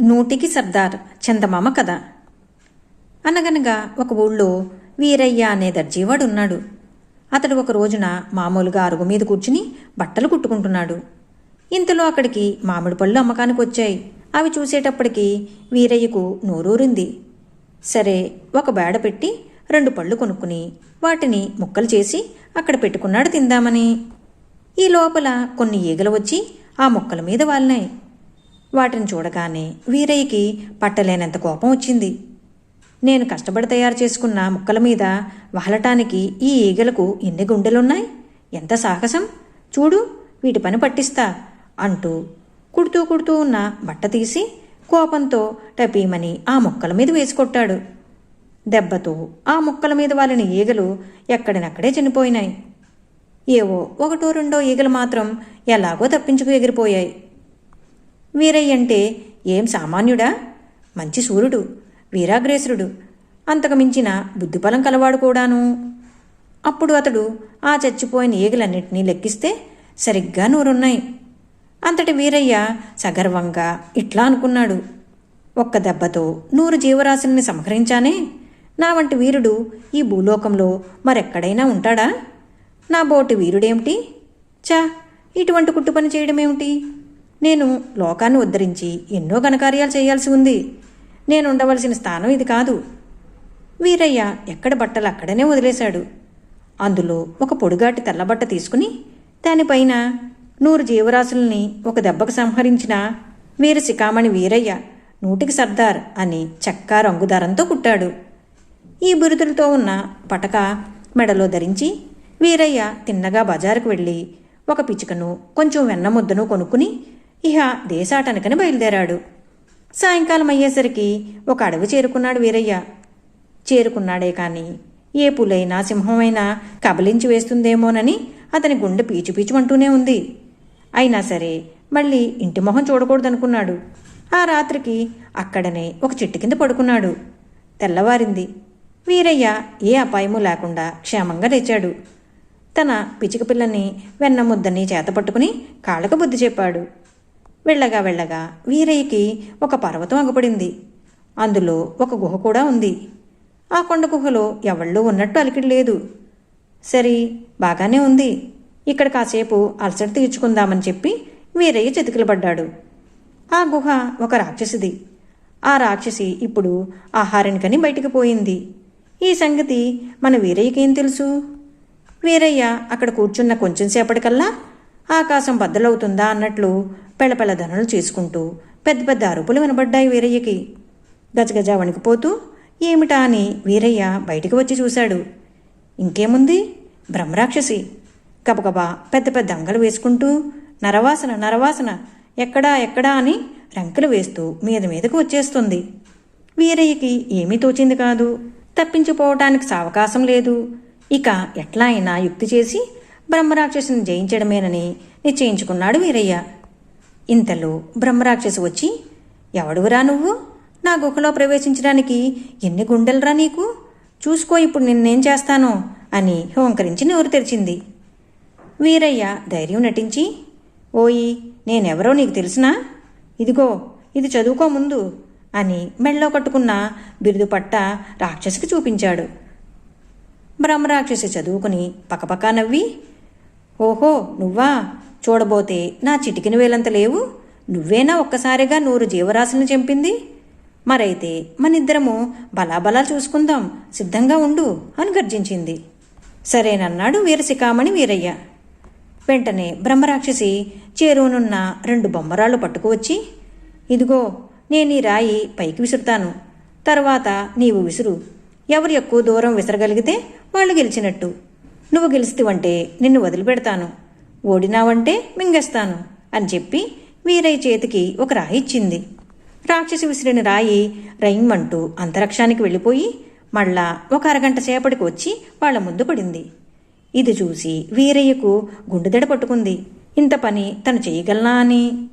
నూటికి సర్దార్ చందమామ కథ. అనగనగా ఒక ఊళ్ళో వీరయ్య అనే దర్జీవాడు ఉన్నాడు అతడు ఒక రోజున మామూలుగా అరుగు మీద కూర్చుని బట్టలు కుట్టుకుంటున్నాడు. ఇంతలో అక్కడికి మామిడి పళ్ళు అమ్మకానికి వచ్చాయి అవి చూసేటప్పటికి వీరయ్యకు నోరూరింది. సరే ఒక బేడ పెట్టి రెండు పళ్ళు కొనుక్కుని వాటిని ముక్కలు చేసి అక్కడ పెట్టుకున్నాడు తిందామని. ఈ లోపల కొన్ని ఈగలు వచ్చి ఆ ముక్కల మీద వాలినాయి. వాటిని చూడగానే వీరయ్యకి పట్టలేనంత కోపం వచ్చింది. నేను కష్టపడి తయారు చేసుకున్న ముక్కల మీద వహలటానికి ఈ ఈగలకు ఎన్ని గుండెలున్నాయి? ఎంత సాహసం? చూడు వీటి పని పట్టిస్తా అంటూ కుడుతూ కుడుతూ ఉన్న బట్ట తీసి కోపంతో టపీమని ఆ ముక్కల మీద వేసుకొట్టాడు. దెబ్బతో ఆ ముక్కల మీద వాలిన ఈగలు ఎక్కడినక్కడే చనిపోయినాయి. ఏవో ఒకటో రెండో ఈగలు మాత్రం ఎలాగో తప్పించుకు ఎగిరిపోయాయి. వీరయ్య అంటే ఏం సామాన్యుడా? మంచి సూర్యుడు వీరాగ్రేసురుడు. అంతకు మించిన బుద్ధిబలం కలవాడు కూడాను. అప్పుడు అతడు ఆ చచ్చిపోయిన ఈగలన్నింటినీ లెక్కిస్తే సరిగ్గా నూరున్నాయి. అంతటి వీరయ్య సగర్వంగా ఇట్లా అనుకున్నాడు. ఒక్క దెబ్బతో నూరు జీవరాశుల్ని సంహరించానే? నా వంటి వీరుడు ఈ భూలోకంలో మరెక్కడైనా ఉంటాడా? నా బోటి వీరుడేమిటి? చా ఇటువంటి కుట్టు పని చేయడమేమిటి? నేను లోకాన్ని ఉద్ధరించి ఎన్నో ఘనకార్యాలు చేయాల్సి ఉంది. నేను ఉండవలసిన స్థానం ఇది కాదు. వీరయ్య ఎక్కడ బట్టలు అక్కడనే వదిలేశాడు. అందులో ఒక పొడుగాటి తెల్లబట్ట తీసుకుని దానిపైన నూరు జీవరాశుల్ని ఒక దెబ్బకు సంహరించిన వీర శిఖామణి వీరయ్య నూటికి సర్దార్ అని చెక్కా రంగుదారంతో కుట్టాడు. ఈ బురుదులతో ఉన్న పటక మెడలో ధరించి వీరయ్య తిన్నగా బజారుకు వెళ్ళి ఒక పిచ్చుకను కొంచెం వెన్న ముద్దను కొనుక్కుని ఇహ దేశాటనకని బయలుదేరాడు. సాయంకాలం అయ్యేసరికి ఒక అడవి చేరుకున్నాడు వీరయ్య. చేరుకున్నాడే కాని ఏ పులైనా సింహమైనా కబలించి వేస్తుందేమోనని అతని గుండె పీచు పీచుమంటూనే ఉంది. అయినా సరే మళ్ళీ ఇంటి మొహం చూడకూడదనుకున్నాడు. ఆ రాత్రికి అక్కడనే ఒక చెట్టు కింద పడుకున్నాడు. తెల్లవారింది. వీరయ్య ఏ అపాయము లేకుండా క్షేమంగా లేచాడు. తన పిచ్చిక పిల్లని వెన్న ముద్దని చేతపట్టుకుని కాళ్ళకు బుద్ధి చెప్పాడు. వెళ్ళగా వెళ్ళగా వీరయ్యకి ఒక పర్వతం అగపడింది. అందులో ఒక గుహ కూడా ఉంది. ఆ కొండ గుహలో ఎవళ్ళూ ఉన్నట్టు అలికిడి లేదు. సరే బాగానే ఉంది. ఇక్కడ కాసేపు అలసట తీర్చుకుందామని చెప్పి వీరయ్య చితికిలు పడ్డాడు. ఆ గుహ ఒక రాక్షసిది. ఆ రాక్షసి ఇప్పుడు ఆహారానికని బయటికి పోయింది. ఈ సంగతి మన వీరయ్యకేం తెలుసు? వీరయ్య అక్కడ కూర్చున్న కొంచెం సేపటికల్లా ఆకాశం బద్దలవుతుందా అన్నట్లు పెళ్ళపెళ్ళ చేసుకుంటూ పెద్ద పెద్ద అరుపులు వినబడ్డాయి వీరయ్యకి. గజగజ వణికిపోతూ ఏమిటా అని వీరయ్య బయటికి వచ్చి చూశాడు. ఇంకేముంది? బ్రహ్మరాక్షసి. గబగబా పెద్ద పెద్ద అంగలు వేసుకుంటూ నరవాసన నరవాసన ఎక్కడా ఎక్కడా అని రంకెలు వేస్తూ మీద మీదకు వచ్చేస్తుంది. వీరయ్యకి ఏమీ తోచింది కాదు. తప్పించిపోవటానికి సావకాశం లేదు. ఇక ఎట్లా అయినా యుక్తి చేసి బ్రహ్మరాక్షసుని జయించడమేనని నిశ్చయించుకున్నాడు వీరయ్య. ఇంతలో బ్రహ్మరాక్షసు వచ్చి ఎవడువురా నువ్వు? నా గుహలో ప్రవేశించడానికి ఎన్ని గుండెలరా నీకు? చూసుకో ఇప్పుడు నిన్నేం చేస్తానో అని హోంకరించి నోరు తెరిచింది. వీరయ్య ధైర్యం నటించి ఓయి నేనెవరో నీకు తెలుసునా? ఇదిగో ఇది చదువుకో ముందు అని మెళ్ళో కట్టుకున్న బిరుదు పట్ట రాక్షసికి చూపించాడు. బ్రహ్మరాక్షసి చదువుకుని పక్కపక్క నవ్వి ఓహో నువ్వా? చూడబోతే నా చిటికిన వేలంత లేవు. నువ్వేనా ఒక్కసారిగా నూరు జీవరాశులను చంపింది? మరైతే మనిద్దరము బలాబలా చూసుకుందాం సిద్ధంగా ఉండు అని గర్జించింది. సరేనన్నాడు వీరశిఖామణి వీరయ్య. వెంటనే బ్రహ్మరాక్షసి చేరువనున్న రెండు బొమ్మరాళ్ళు పట్టుకువచ్చి ఇదిగో నేను ఈ రాయి పైకి విసురుతాను. తర్వాత నీవు విసురు. ఎవరు ఎక్కువ దూరం విసరగలిగితే వాళ్ళు గెలిచినట్టు. నువ్వు గెలుస్తావంటే నిన్ను వదిలిపెడతాను. ఓడినావంటే మింగేస్తాను అని చెప్పి వీరయ్య చేతికి ఒక రాయి ఇచ్చింది. రాక్షసి విసిరిన రాయి రైమ్మంటూ అంతరిక్షానికి వెళ్ళిపోయి మళ్ళా ఒక అరగంట సేపటికి వచ్చి వాళ్ళ ముందు పడింది. ఇది చూసి వీరయ్యకు గుండెదడ పట్టుకుంది. ఇంత పని తను చేయగలనా అని?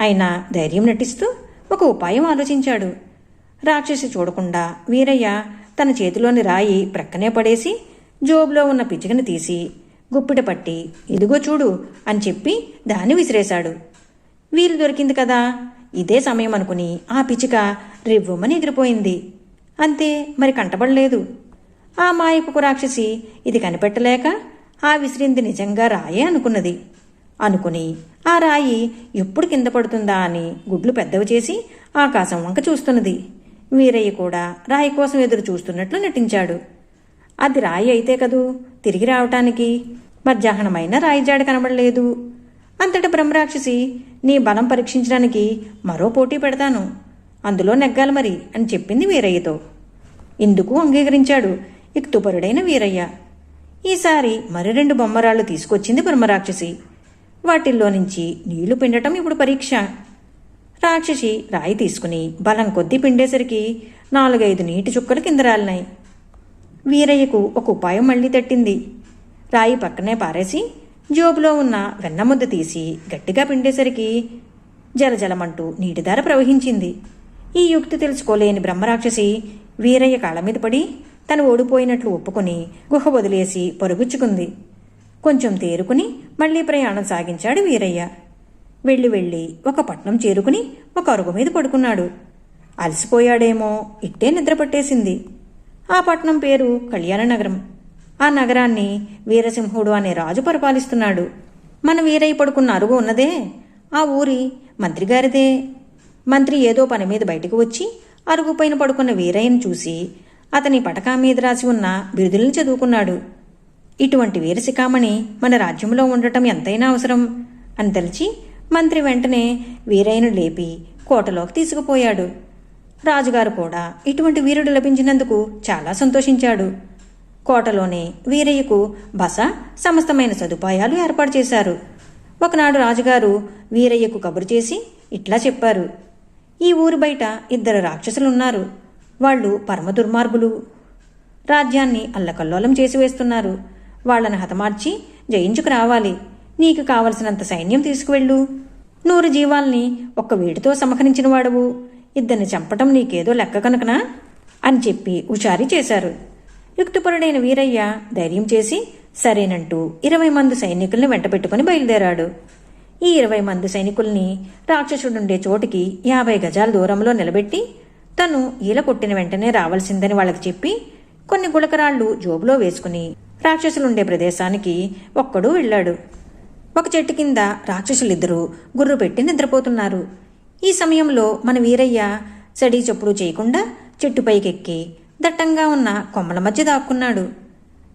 అయినా ధైర్యం నటిస్తూ ఒక ఉపాయం ఆలోచించాడు. రాక్షసి చూడకుండా వీరయ్య తన చేతిలోని రాయి ప్రక్కనే పడేసి జోబులో ఉన్న పిచ్చుకను తీసి గుప్పిట పట్టి ఇదిగో చూడు అని చెప్పి దాన్ని విసిరేశాడు. వీలు దొరికింది కదా ఇదే సమయం అనుకుని ఆ పిచ్చుక రివ్వమని ఎగిరిపోయింది. అంతే మరి కంటపడలేదు. ఆ మాయపు రాక్షసి ఇది కనిపెట్టలేక ఆ విసిరింది నిజంగా రాయే అనుకున్నది. అనుకుని ఆ రాయి ఎప్పుడు కింద పడుతుందా అని గుడ్లు పెద్దవి చేసి ఆకాశం వంక చూస్తున్నది. వీరయ్య కూడా రాయి కోసం ఎదురు చూస్తున్నట్లు నటించాడు. అది రాయి అయితే కదూ? తిరిగి రావటానికి మధ్యాహ్నమైన రాయి జాడ కనబడలేదు. అంతటా బ్రహ్మరాక్షసి నీ బలం పరీక్షించడానికి మరో పోటీ పెడతాను. అందులో నెగ్గాలి మరి అని చెప్పింది వీరయ్యతో. ఇందుకు అంగీకరించాడు ఇక్తుపరుడైన వీరయ్య. ఈసారి మరి రెండు బొమ్మరాళ్ళు తీసుకొచ్చింది బ్రహ్మరాక్షసి. వాటిల్లో నుంచి నీళ్ళు పిండటం ఇప్పుడు పరీక్ష. రాక్షసి రాయి తీసుకుని బలం కొద్దీ పిండేసరికి నాలుగైదు నీటి చుక్కలు కింద రాలినాయి. వీరయ్యకు ఒక ఉపాయం మళ్ళీ తట్టింది. రాయి పక్కనే పారేసి జోబులో ఉన్న వెన్నముద్ద తీసి గట్టిగా పిండేసరికి జలజలమంటూ నీటిధార ప్రవహించింది. ఈ యుక్తి తెలుసుకోలేని బ్రహ్మరాక్షసి వీరయ్య కాళ్ళ మీద పడి తను ఓడిపోయినట్లు ఒప్పుకొని గుహ వదిలేసి పరుగుచ్చుకుంది. కొంచెం తేరుకుని మళ్ళీ ప్రయాణం సాగించాడు వీరయ్య. వెళ్ళి వెళ్ళి ఒక పట్నం చేరుకుని ఒక అరుగు మీద పడుకున్నాడు. అలసిపోయాడేమో ఇట్టే నిద్ర పట్టేసింది ఆ పట్నం పేరు కళ్యాణనగరం. ఆ నగరాన్ని వీరసింహుడు అనే రాజు పరిపాలిస్తున్నాడు. మన వీరయ్య పడుకున్న అరుగు ఉన్నదే? ఆ ఊరి మంత్రిగారిదే. మంత్రి ఏదో పని మీద బయటకు వచ్చి అరుగుపైన పడుకున్న వీరయ్యను చూసి అతని పటకా మీద రాసి ఉన్న బిరుదులను చదువుకున్నాడు. ఇటువంటి వీరశిఖామణి మన రాజ్యంలో ఉండటం ఎంతైనా అవసరం అని తలిచి మంత్రి వెంటనే వీరయ్యను లేపి కోటలోకి తీసుకుపోయాడు. రాజుగారు కూడా ఇటువంటి వీరుడు లభించినందుకు చాలా సంతోషించాడు. కోటలోనే వీరయ్యకు బస సమస్తమైన సదుపాయాలు ఏర్పాటు చేశారు. ఒకనాడు రాజుగారు వీరయ్యకు కబురు చేసి ఇట్లా చెప్పారు. ఈ ఊరు బయట ఇద్దరు రాక్షసులున్నారు. వాళ్ళు పరమ దుర్మార్గులు. రాజ్యాన్ని అల్లకల్లోలం చేసి వేస్తున్నారు. వాళ్ళను హతమార్చి జయించుకు రావాలి. నీకు కావలసినంత సైన్యం తీసుకువెళ్ళు. నూరు జీవాల్ని ఒక్క వేడితో సమకరించిన వాడవు ఇద్దరిని చంపటం నీకేదో లెక్క కనుకనా? అని చెప్పి ఉచారి చేశారు. యుక్తిపరుడైన వీరయ్య ధైర్యం చేసి సరేనంటూ ఇరవై మంది సైనికుల్ని వెంటబెట్టుకుని బయలుదేరాడు. ఈ ఇరవై మంది సైనికుల్ని రాక్షసుడుండే చోటికి యాభై గజాల దూరంలో నిలబెట్టి తను ఈల కొట్టిన వెంటనే రావాల్సిందని వాళ్ళకి చెప్పి కొన్ని గులకరాళ్ళు జోబులో వేసుకుని రాక్షసులుండే ప్రదేశానికి ఒక్కడూ వెళ్ళాడు. ఒక చెట్టు కింద రాక్షసులిద్దరూ గుర్రు పెట్టి నిద్రపోతున్నారు. ఈ సమయంలో మన వీరయ్య సడీ చప్పుడు చేయకుండా చెట్టు పైకెక్కి దట్టంగా ఉన్న కొమ్మల మధ్య దాక్కున్నాడు.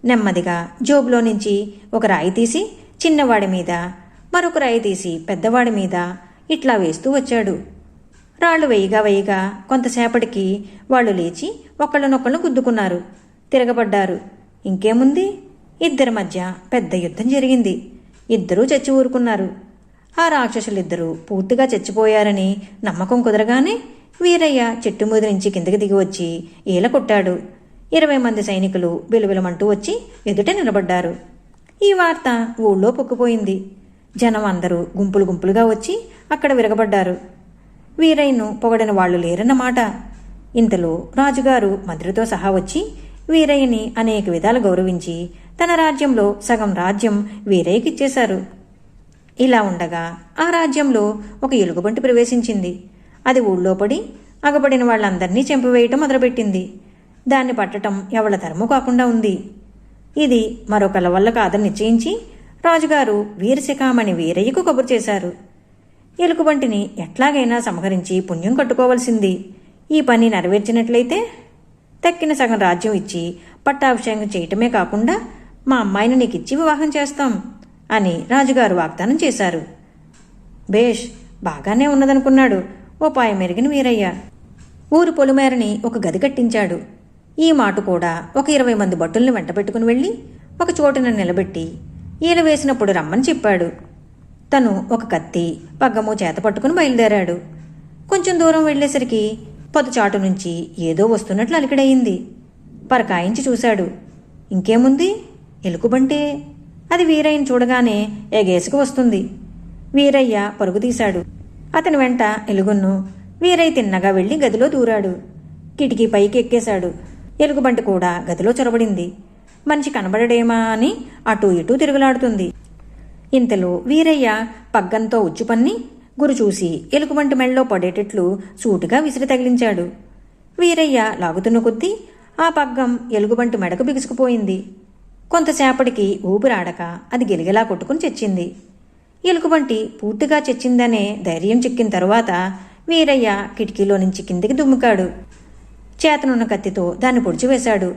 నెమ్మదిగా జోబులో నుంచి ఒక రాయి తీసి చిన్నవాడి మీద మరొక రాయి తీసి పెద్దవాడి మీద ఇట్లా వేస్తూ వచ్చాడు. రాళ్ళు వేయిగా వేయిగా కొంతసేపటికి వాళ్ళు లేచి ఒకళ్ళనొకళ్ళు గుద్దుకున్నారు. తిరగబడ్డారు. ఇంకేముంది? ఇద్దరి మధ్య పెద్ద యుద్ధం జరిగింది. ఇద్దరూ చచ్చి ఊరుకున్నారు. ఆ రాక్షసులిద్దరూ పూర్తిగా చచ్చిపోయారని నమ్మకం కుదరగానే వీరయ్య చెట్టు ముది నుంచి కిందకి దిగి వచ్చి ఈల కొట్టాడు. ఇరవై మంది సైనికులు బిలుబిలమంటూ వచ్చి ఎదుట నిలబడ్డారు. ఈ వార్త ఊళ్ళో పొక్కుపోయింది. జనం అందరూ గుంపులు గుంపులుగా వచ్చి అక్కడ విరగబడ్డారు. వీరయ్యను పొగడని వాళ్ళు లేరన్నమాట. ఇంతలో రాజుగారు మంత్రితో సహా వచ్చి వీరయ్యని అనేక విధాలు గౌరవించి తన రాజ్యంలో సగం రాజ్యం వీరయ్యకిచ్చేశారు. ఇలా ఉండగా ఆ రాజ్యంలో ఒక ఎలుగుబంటి ప్రవేశించింది. అది ఊళ్ళో పడి అగపడిన వాళ్ళందరినీ చంపివేయటం మొదలుపెట్టింది. దాన్ని పట్టటం ఎవళ్ళ ధర్మం కాకుండా ఉంది. ఇది మరొకళ్ళ వల్ల కాదని నిశ్చయించి రాజుగారు వీరశిఖామణి వీరయ్యకు కబురు చేశారు. ఎలుగుబంటిని ఎట్లాగైనా సంహరించి పుణ్యం కట్టుకోవలసింది. ఈ పని నెరవేర్చినట్లయితే తక్కిన సగం రాజ్యం ఇచ్చి పట్టాభిషేకం చేయటమే కాకుండా మా అమ్మాయిని నీకు ఇచ్చి వివాహం చేస్తాం. అని రాజుగారు వాగ్దానం చేశారు. భేష్ బాగానే ఉన్నదనుకున్నాడు. ఉపాయం మెరిగిన వీరయ్య. ఊరు పొలిమేరని ఒక గది కట్టించాడు. ఈ మాట కూడా ఒక ఇరవై మంది భటుల్ని వెంటబెట్టుకుని వెళ్ళి ఒక చోటున నిలబెట్టి ఈల వేసినప్పుడు రమ్మని చెప్పాడు. తను ఒక కత్తి పగ్గము చేత పట్టుకుని బయలుదేరాడు. కొంచెం దూరం వెళ్ళేసరికి పొదచాటు నుంచి ఏదో వస్తున్నట్లు అలికిడయింది. పరకాయించి చూశాడు. ఇంకేముంది? ఎలుకబంటే అది వీరయ్యను చూడగానే ఎగేసుకు వస్తుంది. వీరయ్య పరుగు తీశాడు. అతని వెంట ఎలుగున్ను వీరయ్య తిన్నగా వెళ్ళి గదిలో దూరాడు. కిటికీ పైకి ఎక్కేశాడు. ఎలుగుబంటి కూడా గదిలో చొరబడింది. మనిషి కనబడడేమా అని అటూ ఇటూ తిరుగులాడుతుంది. ఇంతలో వీరయ్య పగ్గంతో ఉచ్చుపన్ని గురు చూసి ఎలుగుబంటి మెళ్ళలో పడేటట్లు సూటిగా విసిరి తగిలించాడు. వీరయ్య లాగుతున్న కొద్దీ ఆ పగ్గం ఎలుగుబంటి మెడకు బిగుసుకుపోయింది. కొంతసేపటికి ఊపిరాడక అది గిలిగిలా కొట్టుకుని చెచ్చింది. ఎలుగుబంటి పూర్తిగా చెచ్చిందనే ధైర్యం చిక్కిన తరువాత వీరయ్య కిటికీలో నుంచి కిందికి దుమ్ముకాడు. చేతనున్న కత్తితో దాన్ని పొడిచివేశాడు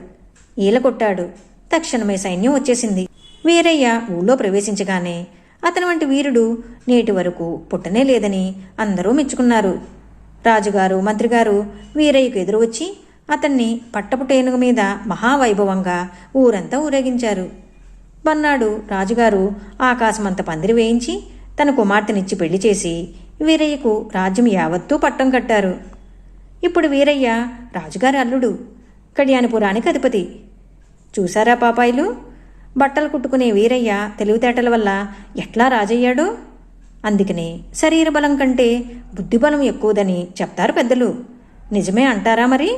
ఈల కొట్టాడు. తక్షణమే సైన్యం వచ్చేసింది. వీరయ్య ఊళ్ళో ప్రవేశించగానే అతని వంటి వీరుడు నేటి వరకు పుట్టనే లేదని అందరూ మెచ్చుకున్నారు. రాజుగారు మంత్రిగారు వీరయ్యకు ఎదురు వచ్చి అతన్ని పట్టపు టేనుగు మీద మహావైభవంగా ఊరంతా ఊరేగించారు. మన్నాడు రాజుగారు ఆకాశమంత పందిరి వేయించి తన కుమార్తెనిచ్చి పెళ్ళి చేసి వీరయ్యకు రాజ్యం యావత్తూ పట్టం కట్టారు. ఇప్పుడు వీరయ్య రాజుగారి అల్లుడు కళ్యాణపురానికి అధిపతి. చూసారా పాపాయిలు? బట్టలు కుట్టుకునే వీరయ్య తెలివితేటల వల్ల ఎట్లా రాజయ్యాడో? అందుకనే శరీర బలం కంటే బుద్ధిబలం ఎక్కువదని చెప్తారు పెద్దలు. నిజమే అంటారా మరి?